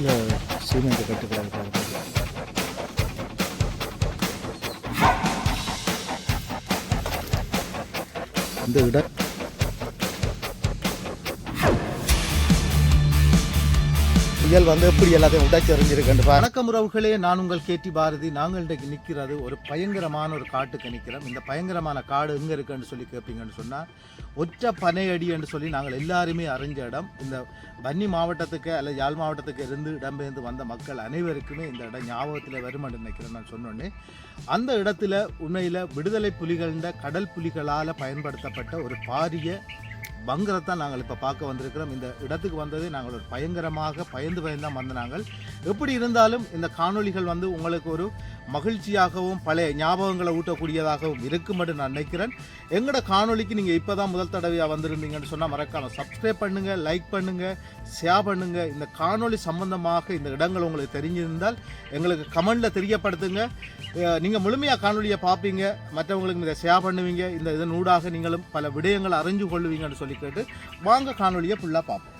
இதில் சீமெண்ட் கட்டுக்கிறாங்க பாருங்க இந்த இடம் புயல் வந்து எப்படி எல்லாத்தையும் உடைச்செறிஞ்சிருக்குன்னு பாருங்க வணக்கம் உறவுகளே நான் உங்கள் கேட்டி பாரதி. நாங்கள் இன்றைக்கு நிற்கிறது ஒரு பயங்கரமான ஒரு காட்டுக்கு நிற்கிறோம். இந்த பயங்கரமான காடு எங்கே இருக்குன்னு சொல்லி கேட்பீங்கன்னு சொன்னால் ஒற்ற பனையடி என்று சொல்லி நாங்கள் எல்லாருமே அறிஞ்ச இடம். இந்த வன்னி மாவட்டத்துக்கு அல்ல யாழ் மாவட்டத்துக்கு இருந்து இடம்பெயர்ந்து வந்த மக்கள் அனைவருக்குமே இந்த இடம் ஞாபகத்தில் வரும் நினைக்கிறேன் நான் சொன்னோன்னே. அந்த இடத்துல உண்மையில் விடுதலை புலிகளின் கடல் புலிகளால் பயன்படுத்தப்பட்ட ஒரு பாரிய பங்கரத்தான் நாங்கள் இப்போ பார்க்க வந்திருக்கிறோம். இந்த இடத்துக்கு வந்தது நாங்கள் ஒரு பயங்கரமாக பயந்து பயந்து தான் வந்த நாங்கள். எப்படி இருந்தாலும் இந்த காணொளிகள் வந்து உங்களுக்கு ஒரு மகிழ்ச்சியாகவும் பழைய ஞாபகங்களை ஊட்டக்கூடியதாகவும் இருக்கும் என்று நான் நினைக்கிறேன். எங்களோட காணொளிக்கு நீங்கள் இப்போ தான் முதல் தடவையாக வந்திருந்தீங்கன்னு சொன்னால் மறக்காம சப்ஸ்கிரைப் பண்ணுங்கள் லைக் பண்ணுங்கள் ஷேர் பண்ணுங்கள் இந்த காணொளி சம்பந்தமாக இந்த இடங்கள் உங்களுக்கு தெரிஞ்சிருந்தால் எங்களுக்கு கமெண்டில் தெரியப்படுத்துங்க. நீங்கள் முழுமையாக காணொலியை பார்ப்பீங்க. மற்றவங்களுக்கு இதை ஷேர் பண்ணுவீங்க. இந்த இதன் ஊடாக நீங்களும் பல விடயங்களை அறிஞ்சு கொள்ளுவீங்கன்னு சொல்லி கேட்டு வாங்க காணொலியை ஃபுல்லாக பார்ப்போம்.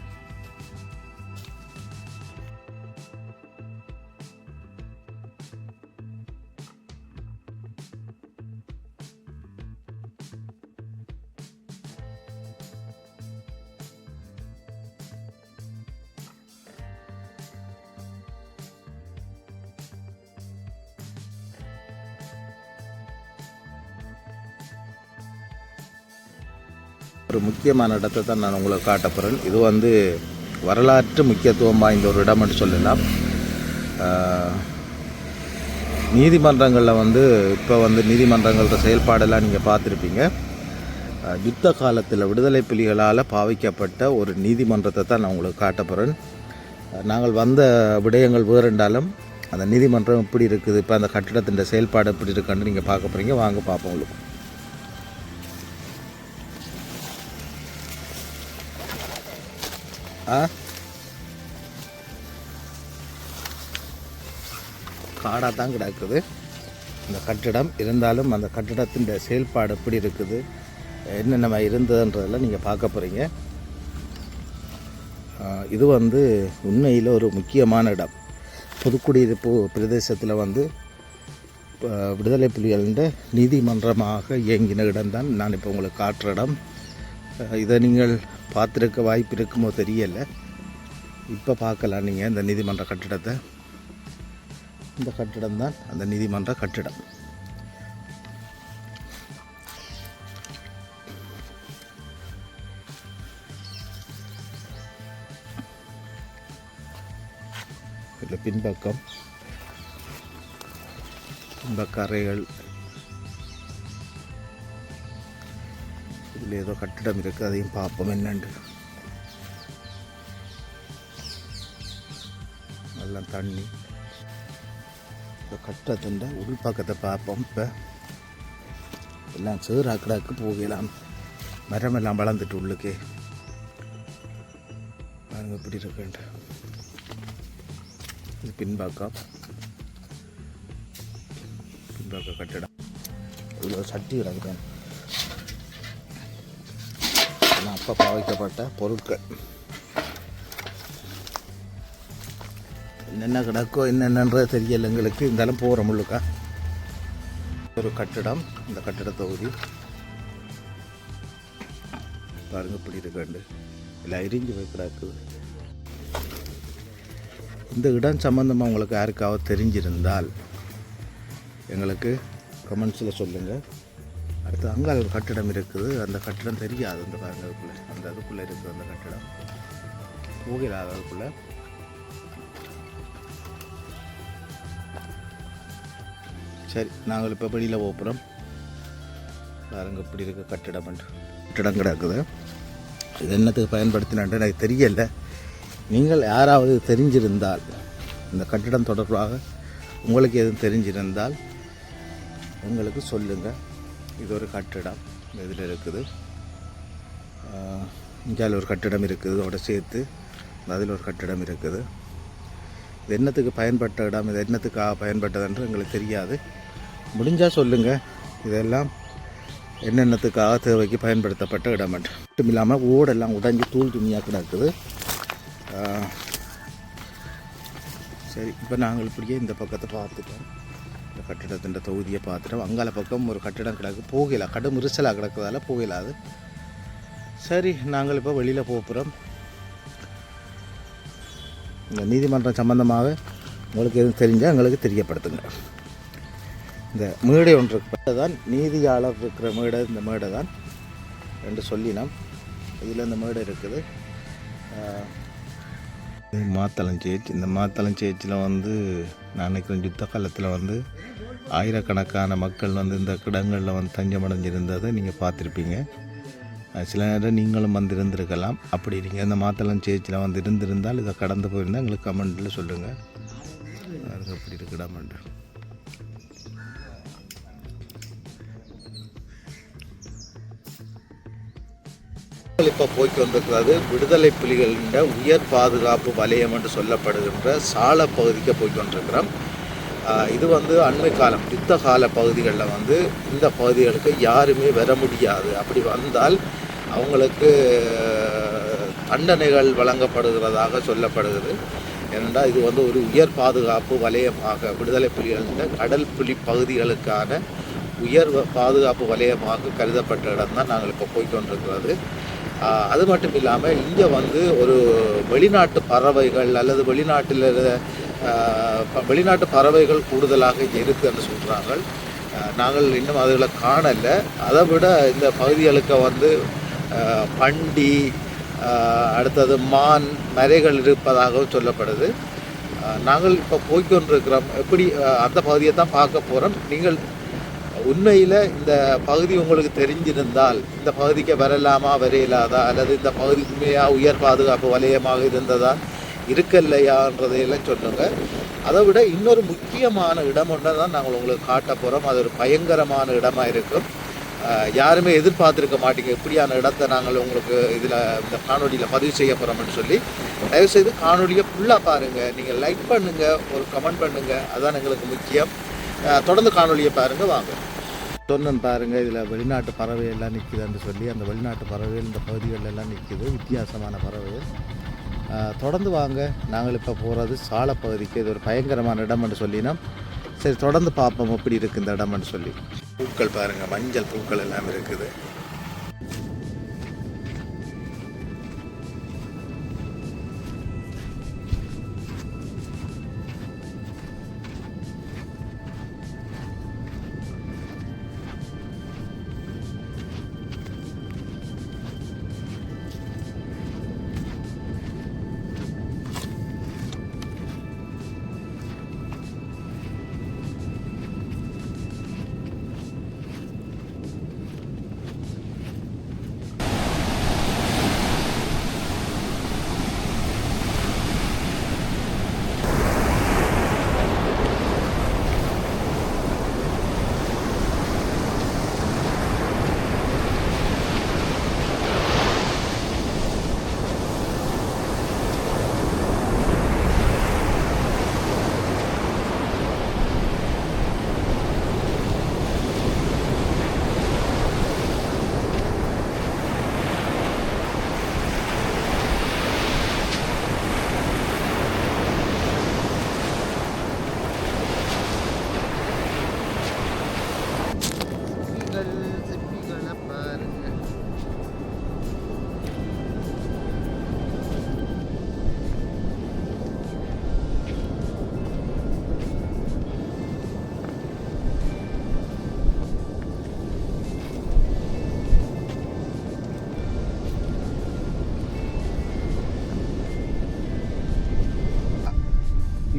முக்கியமான இடத்தை தான் நான் உங்களுக்கு காட்ட போகிறேன் இது வந்து வரலாற்று முக்கியத்துவம் வாய்ந்த ஒரு இடம்னு சொல்லலாம். நீதிமன்றங்களில் வந்து இப்போ வந்து நீதிமன்றங்களோட செயல்பாடெல்லாம் நீங்கள் பார்த்துருப்பீங்க. யுத்த காலத்தில் விடுதலை புலிகளால் பாவிக்கப்பட்ட ஒரு நீதிமன்றத்தை தான் நான் உங்களுக்கு காட்ட போகிறேன் நாங்கள் வந்த விடயங்கள் வேறுண்டாலும் அந்த நீதிமன்றம் எப்படி இருக்குது இப்போ அந்த கட்டிடத்தின் செயல்பாடு எப்படி இருக்குன்னு நீங்கள் பார்க்க போகிறீங்க வாங்க பார்ப்போம் உங்களுக்கு. காடாக தான் கிடக்குது. இந்த கட்டிடம் இருந்தாலும் அந்த கட்டிடத்தின் செயல்பாடு எப்படி இருக்குது? என்னென்ன இருந்ததுன்றதெல்லாம் நீங்கள் பார்க்க போகிறீங்க இது வந்து உண்மையில் ஒரு முக்கியமான இடம். புதுக்குடியிருப்பு பிரதேசத்தில் வந்து விடுதலை புலிகளின் நீதிமன்றமாக இயங்கின இடம்தான். நான் இப்போ உங்களுக்கு காட்டுற இடம். இதை நீங்கள் பார்த்துருக்க வாய்ப்பு இருக்குமோ தெரியலை. இப்போ பார்க்கலாம் நீங்கள் இந்த நீதிமன்ற கட்டிடத்தை. இந்த கட்டிடம் தான் அந்த நீதிமன்ற கட்டிடம். இதில் பின்பக்கம். பின்பக்க அறைகள். சைடில் ஏதோ கட்டிடம் இருக்குது அதையும் பார்ப்போம். என்னண்டு? நல்லா தண்ணி. இப்போ கட்டத்தின் உள்பக்கத்தை பார்ப்போம். இப்போ எல்லாம் சேராக்கடாக்கு போகலாம். மரமெல்லாம் வளர்ந்துட்டு உள்ளுக்கே. பாருங்க இப்படி இருக்குன்ட்டு இது பின்பாக்கம். பின்பாக்க கட்டிடம். இவ்வளோ சட்டி கிடக்குதான் அப்போ பாவிக்கப்பட்ட பொருட்கள். என்னென்ன கிடக்கோ என்னென்னன்றது தெரியல எங்களுக்கு. இருந்தாலும் போகிற முழுக்கா ஒரு கட்டிடம் இந்த கட்டிட தொகுதி. பாருங்க இப்படி இருக்காண்டு எல்லாம் எரிஞ்சு போய் கிடக்குது இந்த இடம் சம்மந்தமாக உங்களுக்கு யாருக்காவது தெரிஞ்சிருந்தால் எங்களுக்கு கமெண்ட்ஸில் சொல்லுங்கள் அடுத்து அங்கே ஒரு கட்டிடம் இருக்குது. அந்த கட்டிடம் தெரியாது அந்த பாருங்க அதுக்குள்ளே அந்த அதுக்குள்ளே இருக்குது அந்த கட்டிடம். போகல அதுக்குள்ளே. சரி நாங்கள் இப்போ வெளியில் போகிறோம் பாருங்க இப்படி இருக்க கட்டிடம் கட்டிடம் கிடக்குது. இது என்னத்துக்கு பயன்படுத்தினான்ட்டு எனக்கு தெரியலை. நீங்கள் யாராவது தெரிஞ்சிருந்தால் இந்த கட்டிடம் தொடர்பாக உங்களுக்கு எதுவும் தெரிஞ்சிருந்தால் எங்களுக்கு சொல்லுங்கள் இது ஒரு கட்டிடம் இதில் இருக்குது. இந்தியாவில் ஒரு கட்டிடம் இருக்குது இதோட சேர்த்து அதில் ஒரு கட்டிடம் இருக்குது. இது என்னத்துக்கு பயன்பட்ட இடம் இது என்னத்துக்காக பயன்பட்டதுன்று எங்களுக்கு தெரியாது. முடிஞ்சால் சொல்லுங்கள் இதெல்லாம் என்னென்னத்துக்காக தேவைக்கு பயன்படுத்தப்பட்ட இடம் மட்டும் இல்லாமல் ஓடெல்லாம் உடஞ்சி தூள் துணியாக கிடக்குது. சரி இப்போ நாங்கள் இப்படியே இந்த பக்கத்தை பார்த்துட்டோம். கட்டிடத்தின் தொகுதியை பார்த்துட்டோம். அங்கால பக்கம் ஒரு கட்டிடம் கிடக்கு. போகல. கடும் விரிசலாக கிடக்கிறதால போகலாது சரி நாங்கள் இப்போ வெளியில் போகிறோம் இந்த நீதிமன்றம் சம்மந்தமாக உங்களுக்கு எதுவும் தெரிஞ்சால் எங்களுக்கு தெரியப்படுத்துங்க. இந்த மேடை ஒன்று தான். நீதியாளர் இருக்கிற மேடை இந்த மேடை தான். என்று சொல்லினோம் இதில் இந்த மேடை இருக்குது. மாத்தளம் சேர்ச் இந்த மாத்தளம் சேர்ச்சில் வந்து நான் நினைக்கிறேன் யுத்த காலத்தில் வந்து ஆயிரக்கணக்கான மக்கள் வந்து இந்த கிடங்களில் வந்து தஞ்சமடைஞ்சிருந்ததை நீங்கள் பார்த்துருப்பீங்க. சில நேரம் நீங்களும் வந்து இருந்திருக்கலாம். அப்படி நீங்கள் இந்த மாத்தளம் சேச்சில் வந்து இருந்திருந்தால் இதை கடந்து போயிருந்தால் எங்களுக்கு கமெண்ட்டில் சொல்லுங்கள் அது அப்படி இருக்குடாமண்டு இப்போ போய்க்கு வந்திருக்கிறது விடுதலை புலிகளின் உயர் பாதுகாப்பு வலயம் என்று சொல்லப்படுகின்ற சால பகுதிக்கு போய்க்கு வந்திருக்கிறோம் இது வந்து அண்மை காலம் யுத்த கால பகுதிகளில் வந்து இந்த பகுதிகளுக்கு யாருமே வர முடியாது. அப்படி வந்தால் அவங்களுக்கு தண்டனைகள் வழங்கப்படுகிறதாக சொல்லப்படுகிறது. ஏனென்றால் இது வந்து ஒரு உயர் பாதுகாப்பு வலயமாக விடுதலை புலிகளின் கடல் புலி பகுதிகளுக்கான உயர் பாதுகாப்பு வலயமாக கருதப்பட்ட இடம் தான் நாங்கள் இப்போ போய்க்கொண்டிருக்கிறது அது மட்டும் இல்லாமல் இங்கே வந்து ஒரு வெளிநாட்டு பறவைகள் அல்லது வெளிநாட்டில் இருந்த ப- வெளிநாட்டு பறவைகள் கூடுதலாக இங்கே இருக்குன்னு சொல்கிறாங்க நாங்கள் இன்னும் அதுகளை காணலை. அதை விட இந்த பகுதிகளுக்கு வந்து பண்டி அடுத்தது மான் மரைகள் இருப்பதாகவும் சொல்லப்படுது. நாங்கள் இப்போ போய்க்கொண்டிருக்கிறோம். எப்படி அந்த பகுதியை தான் பார்க்க போகிறோம் நீங்கள் உண்மையில் இந்த பகுதி உங்களுக்கு தெரிஞ்சிருந்தால் இந்த பகுதிக்கு வரலாமா வரையலாதா? அல்லது இந்த பகுதி உண்மையாக உயர் பாதுகாப்பு வலயமாக இருந்ததா? இருக்கல்லையான்றதையெல்லாம் சொல்லுங்க. அதை விட இன்னொரு முக்கியமான இடம் ஒன்று தான் நாங்கள் உங்களுக்கு காட்ட போகிறோம் அது ஒரு பயங்கரமான இடமாக இருக்கும். யாருமே எதிர்பார்த்துருக்க மாட்டீங்க. இப்படியான இடத்த நாங்கள் உங்களுக்கு இதில் இந்த காணொலியில் பதிவு செய்ய போகிறோம்னு சொல்லி. தயவுசெய்து காணொலியை ஃபுல்லாக பாருங்கள் நீங்கள் லைக் பண்ணுங்கள் ஒரு கமெண்ட் பண்ணுங்கள் அதுதான் எங்களுக்கு முக்கியம். தொடர்ந்து காணொலியை பாருங்கள் வாங்க. சொன்னேன் பாருங்கள் இதில் வெளிநாட்டு பறவை எல்லாம் நிற்குதுன்னு சொல்லி அந்த வெளிநாட்டு பறவைகள் இந்த பகுதிகளில் எல்லாம் நிற்குது வித்தியாசமான பறவைகள். தொடர்ந்து வாங்க. நாங்கள் இப்போ போகிறது சால பகுதிக்கு இது ஒரு பயங்கரமான இடம்னு சொல்லினோம். சரி தொடர்ந்து பார்ப்போம் எப்படி இருக்குது இந்த இடம்னு சொல்லி. பூக்கள் பாருங்கள் மஞ்சள் பூக்கள் எல்லாம் இருக்குது.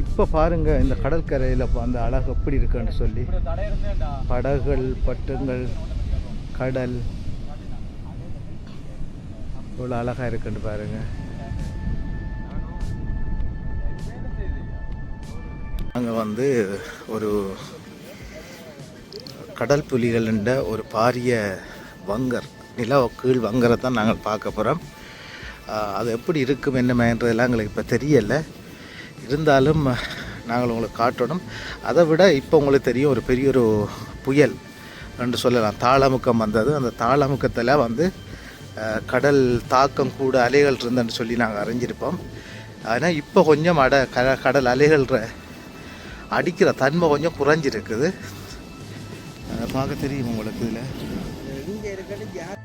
இப்போ பாருங்க இந்த கடற்கரையில் அந்த அழகு எப்படி இருக்குன்னு சொல்லி. படகுகள் பட்டுங்கள் கடல். இவ்வளோ அழகாக இருக்குன்னு பாருங்க. அங்கே வந்து ஒரு கடல் புலிகள்ன்ற ஒரு பாரிய வங்கர் நில கீழ் வங்கரை தான் நாங்கள் பார்க்க போகிறோம் அது எப்படி இருக்கும் என்னமேன்றதெல்லாம் எங்களுக்கு இப்போ தெரியலை. இருந்தாலும் நாங்கள் உங்களுக்கு காட்டணும். அதை விட இப்போ உங்களுக்கு தெரியும் ஒரு பெரிய ஒரு புயல் என்று சொல்லலாம். தாளமுக்கம் வந்தது. அந்த தாளமுக்கத்தில் வந்து கடல் தாக்கம் கூட அலைகள் இருந்தன்னு சொல்லி நாங்கள் அறிஞ்சிருப்போம். ஆனால் இப்போ கொஞ்சம் அட க கடல் அலைகள்ற அடிக்கிற தன்மை கொஞ்சம் குறைஞ்சிருக்குது. அதை பார்க்க தெரியும் உங்களுக்கு இதில்.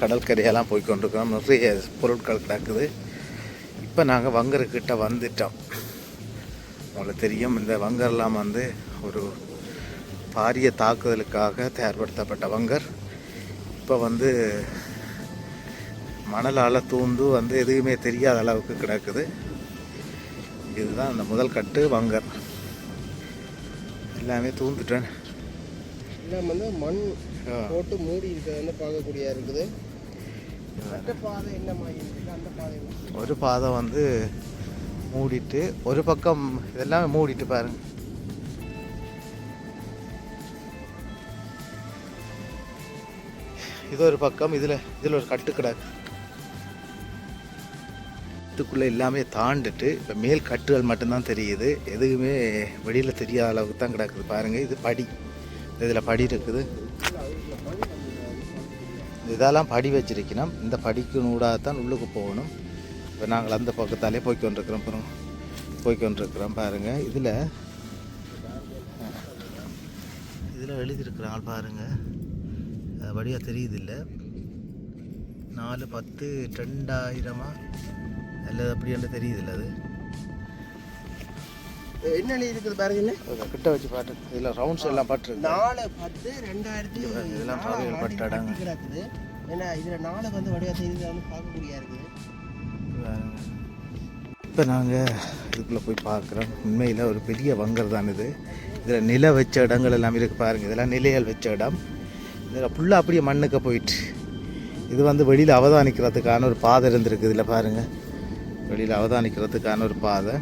கடற்கரையெல்லாம் போய் கொண்டிருக்கிறோம் நிறைய பொருட்கள் கிடக்குது. இப்போ நாங்கள் வங்கர்கிட்ட வந்துட்டோம். உங்களுக்கு தெரியும் இந்த வங்கர்லாம் வந்து ஒரு பாரிய தாக்குதலுக்காக தயார்படுத்தப்பட்ட வங்கர். இப்போ வந்து மணலால் தூந்து வந்து எதுவுமே தெரியாத அளவுக்கு கிடக்குது. இதுதான் அந்த முதல் கட்டு வங்கர். எல்லாமே தூந்துட்டேன். எல்லாம் வந்து மண் போட்டு மூடி இருக்கிறது வந்து இருக்குது. ஒரு பாதை வந்து மூடிட்டு ஒரு பக்கம் இதெல்லாம் மூடிட்டு பாருங்க. இது ஒரு பக்கம் இதில் இதில் ஒரு கட்டு கிடக்கு இதுக்குள்ளே எல்லாமே தாண்டிட்டு இப்போ மேல் கட்டுகள் மட்டும்தான் தெரியுது. எதுவுமே வெளியில் தெரியாத அளவுக்கு தான் கிடக்குது. பாருங்கள் இது படி. இதில் படி இருக்குது. இதெல்லாம் படி வச்சிருக்கணும். இந்த படிக்கு நூடாகத்தான் உள்ளுக்கு போகணும். இப்போ நாங்கள் அந்த பக்கத்தாலே போய் கொண்டிருக்கிறோம். அப்புறம் போய் கொண்டிருக்கிறோம் பாருங்கள் இதில் இதில் எழுதியிருக்கிறாங்க பாருங்கள் அது வழியாக தெரியுது நாலு பத்து ரெண்டாயிரமா? அல்லது அப்படி என்று தெரியுது இல்லை அது? என்ன இருக்குது பாருங்க கிட்ட வச்சு பாட்டு இதில் ரவுண்ட்ஸ் எல்லாம் பாட்டுருக்கு நாலு பத்து ரெண்டாயிரத்தி இதெல்லாம் ஆண்டு பட்டாடாங்க. கட்டி கிடக்குது ஏன்னா இதில் நாலு வந்து வடிவா செய்தி வந்து பார்க்கக்கூடியா இருக்குது இப்போ நாங்கள் இதுக்குள்ளே போய் பார்க்குறோம். உண்மையில் ஒரு பெரிய வங்கர் தான் இது. இதில் நில வச்ச இடங்கள் எல்லாம் இருக்குது பாருங்கள் இதெல்லாம் நிலைகள் வச்ச இடம். இதில் ஃபுல்லாக அப்படியே மண்ணுக்கு போயிட்டு இது வந்து வெளியில் அவதானிக்கிறதுக்கான ஒரு பாதை இருந்திருக்கு. இதில் பாருங்கள் வெளியில் அவதானிக்கிறதுக்கான ஒரு பாதை.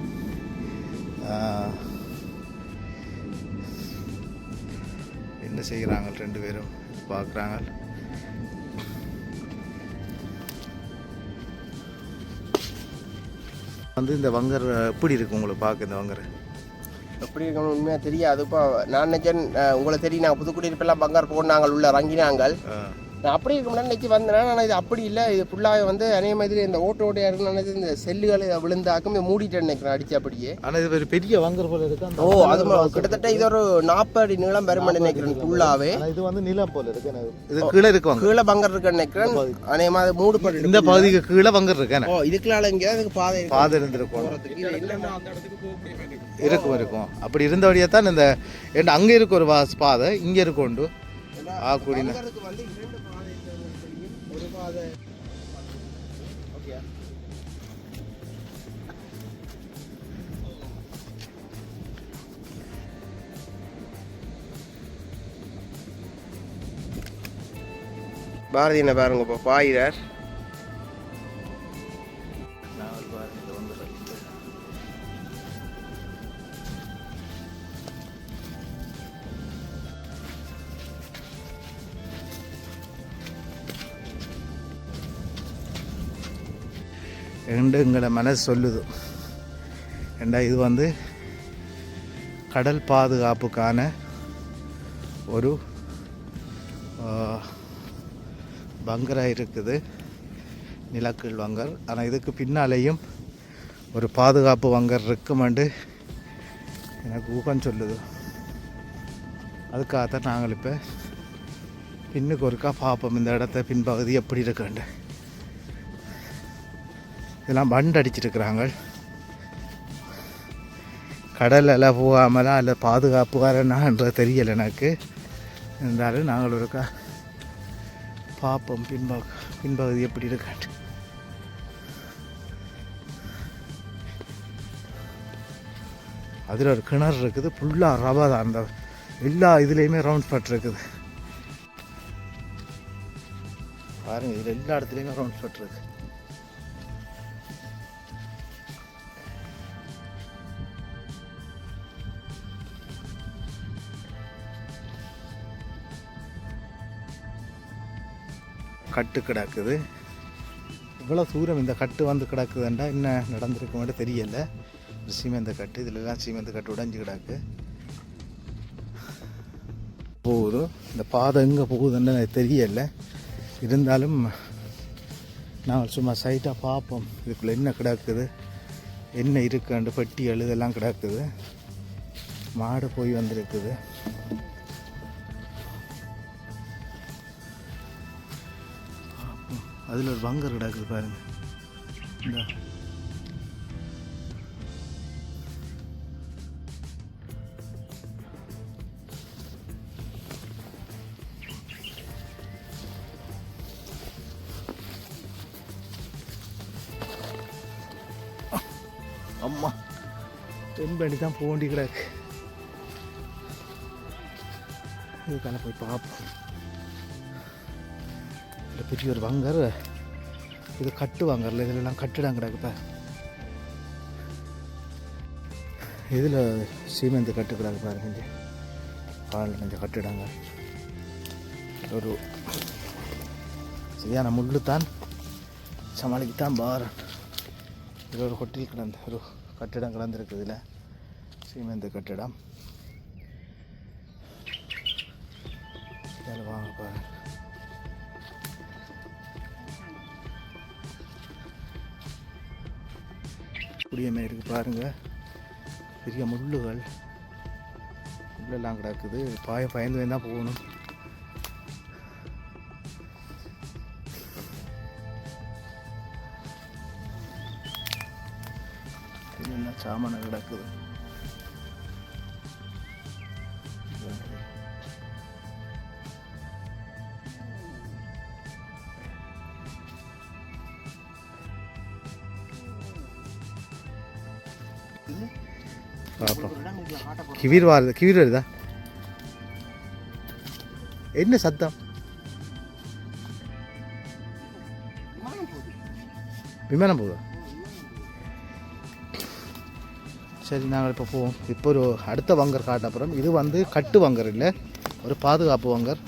என்ன செய்கிறாங்க ரெண்டு பேரும்? பார்க்குறாங்க. வந்து இந்த வங்கர் எப்படி இருக்கு உங்களுக்கு பார்க்க இந்த வங்கர்? எப்படி இருக்கணும் உண்மையாக தெரியாது. இப்போ நான் நினைச்சேன் உங்களை தெரியும் நாங்கள் புதுக்குடியிருப்பெல்லாம் பங்கார் போனாங்க உள்ள இறங்கினாங்கள் நான் அப்படி இருக்கும்னா நினைச்சு வந்தேன். ஆனால் இது அப்படி இல்லை. இது ஃபுல்லாக வந்து அதே மாதிரி இந்த ஓட்ட ஓட்டையாக நினைச்சு இந்த செல்லுகள் விழுந்தாக்கும் இதை மூடிட்டேன்னு நினைக்கிறேன் அடிச்சு அப்படியே. ஆனால் இது ஒரு பெரிய வங்கர் போல இருக்கு. ஓ அது கிட்டத்தட்ட இது ஒரு நாற்பது அடி நீளம் பெருமன் நினைக்கிறேன் ஃபுல்லாவே ஆனா இது வந்து நிலம் போல இருக்கு. இது கீழே இருக்கு வங்கர் கீழே பங்கர் இருக்குன்னு நினைக்கிறேன். அதே மாதிரி மூடு பட்டு இந்த பகுதிக்கு கீழே வங்கர் இருக்கு என்ன? ஓ இதுக்குள்ள அதுக்கு பாதை இருக்கு. பாதை இருந்திருக்கும். இருக்கும் இருக்கும். அப்படி இருந்தபடியே தான் இந்த அங்கே இருக்கு ஒரு வாஸ் பாதை இங்கே இருக்கும் ஆ கூடின ஓகே பாரதி என்ன பாருங்க இப்போ பாயிறார். எங்களை மனசு சொல்லுது. ஏண்டா இது வந்து கடல் பாதுகாப்புக்கான ஒரு பங்கராக இருக்குது. நிலக்கீழ் வங்கர். ஆனால் இதுக்கு பின்னாலேயும் ஒரு பாதுகாப்பு வங்கர் இருக்குமெண்டு எனக்கு ஊகம் சொல்லுது. அதுக்காகத்தான் நாங்கள் இப்போ பின்னுக்கு ஒருக்கா பார்ப்போம். இந்த இடத்த பின்பகுதி எப்படி இருக்குண்டு. இதெல்லாம் பண்ட் அடிச்சிருக்கிறாங்க. கடலெல்லாம் போகாமலா இல்லை பாதுகாப்பு வரனான்றது தெரியலை எனக்கு. இருந்தாலும் நாங்கள் ஒருக்கா பார்ப்போம். பின்ப பின்பகுதி எப்படி இருக்காட்டு அதில் ஒரு கிணறு இருக்குது. ஃபுல்லாக ரவா தான். அந்த எல்லா இதுலேயுமே ரவுண்ட் ஸ்பாட் இருக்குது. பாருங்கள் இதில் எல்லா இடத்துலையுமே ரவுண்ட் ஸ்பாட் இருக்குது கட்டு கிடக்குது. இவ்வளோ தூரம் இந்த கட்டு வந்து கிடக்குதுண்டா என்ன நடந்திருக்குமென்று தெரியலை. ஒரு சீமெந்த கட்டு இதுலலாம் சீமெந்த கட்டு உடைஞ்சு கிடக்கு. போகுது? இந்த பாதை எங்கே போகுதுன்னு எனக்கு இருந்தாலும் நாங்கள் சும்மா சைட்டாக பார்ப்போம். இதுக்குள்ளே என்ன கிடக்குது? என்ன இருக்குன்னு பட்டி எழுதெல்லாம் கிடக்குது. மாடு போய் வந்திருக்குது. அதில் ஒரு பங்கர் கிடக்குது பாருங்க. இந்த. அம்மா. தென்படி தான் போண்டி கிடக்கு. இதுக்கான போய் பார்ப்போம் இந்த பெரிய ஒரு வங்கர் இது கட்டு இதிலெல்லாம் இதுலலாம் கட்டிடம் கிடக்குப்பா இதில் சீமெந்து கட்டுக்கிறாங்க பாருங்க இங்கே. பால் கொஞ்சம் கட்டிடாங்க ஒரு சரியான முள்ளு தான். சமாளிக்கத்தான் பாரன் இது ஒரு ஹோட்டல் கிடந்த ஒரு கட்டிடம் கிடந்திருக்கு இதில். சீமெந்து கட்டிடம். இதில் வாங்க பாருங்க குடியமே இருக்கு பாருங்க. பெரிய முள்ளுகள். முள்ளெல்லாம் கிடக்குது. பாய பயந்து தான் போகணும். என்ன சாமான கிடக்குது. கிவிர் வருது கிவிர் வருதா? என்ன சத்தம்? விமானம் போகுதா? சரி நாங்கள் இப்போ போவோம். இப்போ ஒரு அடுத்த வங்கர் காட்ட அப்புறம் இது வந்து கட்டு வங்கர் இல்லை ஒரு பாதுகாப்பு வங்கர்.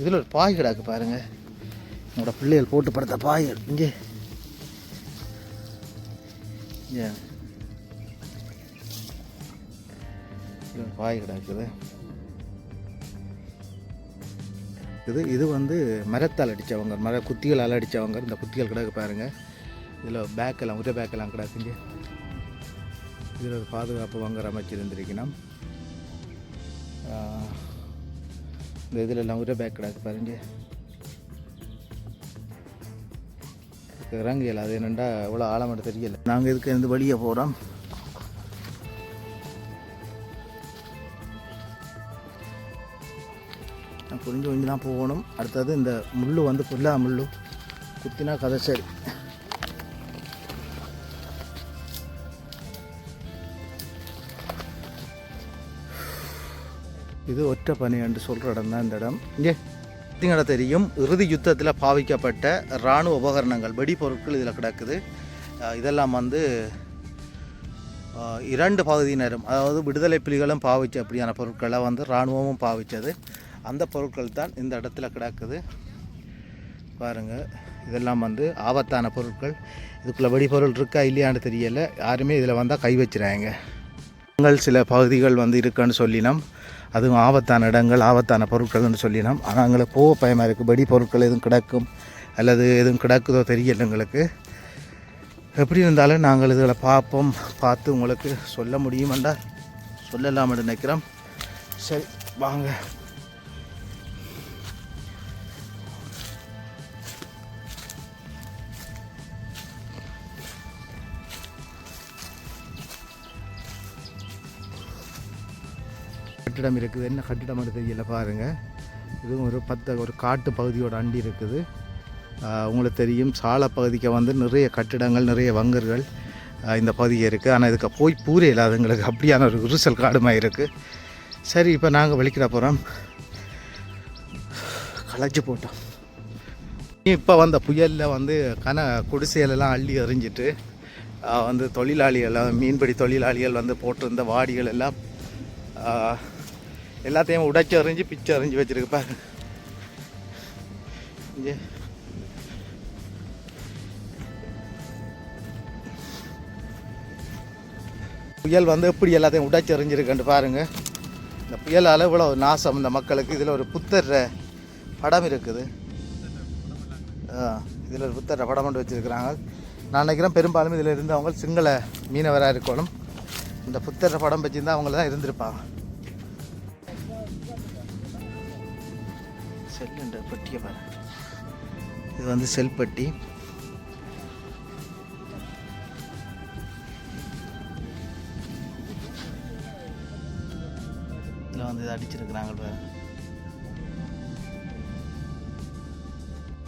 இதில் ஒரு பாய் கிடாக்கு பாருங்கள் என்னோடய பிள்ளைகள் போட்டு படுத்த பாய்கள் இங்கே. ஏன்? பாய் கிடக்குது. இது இது வந்து மரத்தால் அடித்தவங்க மர குத்திகளால் அடித்தவங்க இந்த குத்திகள் கிடக்கு பாருங்கள் இதில் பேக்கெல்லாம் உரிய பேக்கெல்லாம் கிடக்குங்க. இதில் ஒரு பாதுகாப்பு வாங்குற அமைச்சிருந்திருக்கணும். இந்த இதில் எல்லாம் உரிய பேக் கிடக்கு பாருங்க. இதுக்கு அது என்னண்டா இவ்வளோ ஆழமாட்டு தெரியல. நாங்கள் இதுக்கு இந்த வழியை போகிறோம். புரிஞ்சு கொஞ்சம் தான் போகணும். அடுத்தது இந்த முள்ளு வந்து புல்லா முள்ளு. குத்தினா கதை சரி. இது ஒற்றை பனி என்று சொல்கிற இடம் தான் இந்த இடம். இங்கே திங்கட தெரியும். இறுதி யுத்தத்தில் பாவிக்கப்பட்ட இராணுவ உபகரணங்கள் வெடிபொருட்கள் இதில் கிடக்குது. இதெல்லாம் வந்து இரண்டு பகுதியினரும் அதாவது விடுதலை புலிகளும் பாவிச்ச அப்படியான பொருட்களை வந்து இராணுவமும் பாவிச்சது. அந்த பொருட்கள் தான் இந்த இடத்துல கிடக்குது. பாருங்கள் இதெல்லாம் வந்து ஆபத்தான பொருட்கள். இதுக்குள்ளே வெடிபொருள் இருக்கா இல்லையான்னு தெரியலை. யாருமே இதில் வந்தால் கை வச்சுறாங்க. இடங்கள் சில பகுதிகள் வந்து இருக்குன்னு சொல்லினோம். அதுவும் ஆபத்தான இடங்கள் ஆபத்தான பொருட்கள்னு சொல்லினோம். ஆனால் எங்களுக்கு போக பயமாக இருக்குது வெடி பொருட்கள் எதுவும் கிடக்கும் அல்லது எதுவும் கிடக்குதோ தெரியல எங்களுக்கு. எப்படி இருந்தாலும் நாங்கள் இதில் பார்ப்போம். பார்த்து உங்களுக்கு சொல்ல முடியுமெண்டா? சொல்லலாம்னு நினைக்கிறோம். சரி வாங்க. கட்டிடம் இருக்குது. என்ன கட்டிடம் தெரியல பாருங்கள் இதுவும் ஒரு பத்து ஒரு காட்டு பகுதியோட அண்டி இருக்குது. உங்களுக்கு தெரியும் சால பகுதிக்கு வந்து நிறைய கட்டிடங்கள் நிறைய வங்கர்கள் இந்த பகுதி இருக்குது ஆனால் இதுக்கு போய் பூரே இல்லாத எங்களுக்கு அப்படியான ஒரு விரிசல் காடுமாக இருக்குது சரி இப்போ நாங்கள் வலிக்கிட போகிறோம் களைச்சி போட்டோம். இப்போ வந்த புயலில் வந்து கன குடிசைகளெல்லாம் அள்ளி எறிஞ்சிட்டு வந்து தொழிலாளிகள் மீன்பிடி தொழிலாளிகள் வந்து போட்டிருந்த வாடிகள் எல்லாம் எல்லாத்தையும் உடைச்சி எறிஞ்சு பிச்சு எறிஞ்சு வச்சுருக்கு பாருங்க இங்கே. புயல் வந்து எப்படி எல்லாத்தையும் உடைச்சி எறிஞ்சிருக்குன்னு பாருங்க. இந்த புயலால் இவ்வளோ நாசம் இந்த மக்களுக்கு. இதில் ஒரு புத்தர் படம் இருக்குது. இதில் ஒரு புத்தர் படம் கொண்டு வச்சுருக்கிறாங்க. நான் நினைக்கிறேன் பெரும்பாலும் இதில் இருந்தவங்க சிங்கள மீனவராக இருக்கணும். இந்த புத்தர் படம் வச்சுருந்தா அவங்கள தான் இருந்திருப்பாங்க. செல்லுன்ற பெட்டியை பாரு. இது வந்து செல் பெட்டி. இதில் வந்து இது அடிச்சிருக்கிறாங்க பாரு.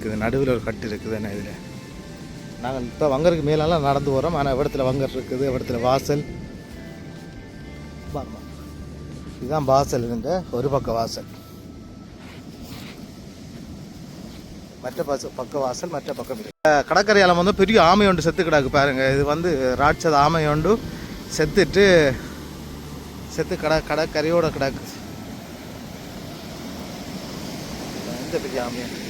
இது நடுவில் ஒரு கட்டு இருக்குது என்ன இதில் நாங்கள் இப்போ வங்கருக்கு மேலெல்லாம் நடந்து வரோம் ஆனால் இடத்துல வங்கர் இருக்குது இடத்துல வாசல். இதுதான் வாசல் இருந்த ஒரு பக்க வாசல். மற்ற பச பக்க வாசல் மற்ற பக்கம் இருக்கு அஹ் வந்து பெரிய ஆமை ஒன்று செத்து கிடக்கு பாருங்க. இது வந்து ராட்சத ஆமை ஒன்று செத்துட்டு செத்து கட கடற்கரையோட கிடக்கு. எந்த பெரிய ஆமையாண்டு.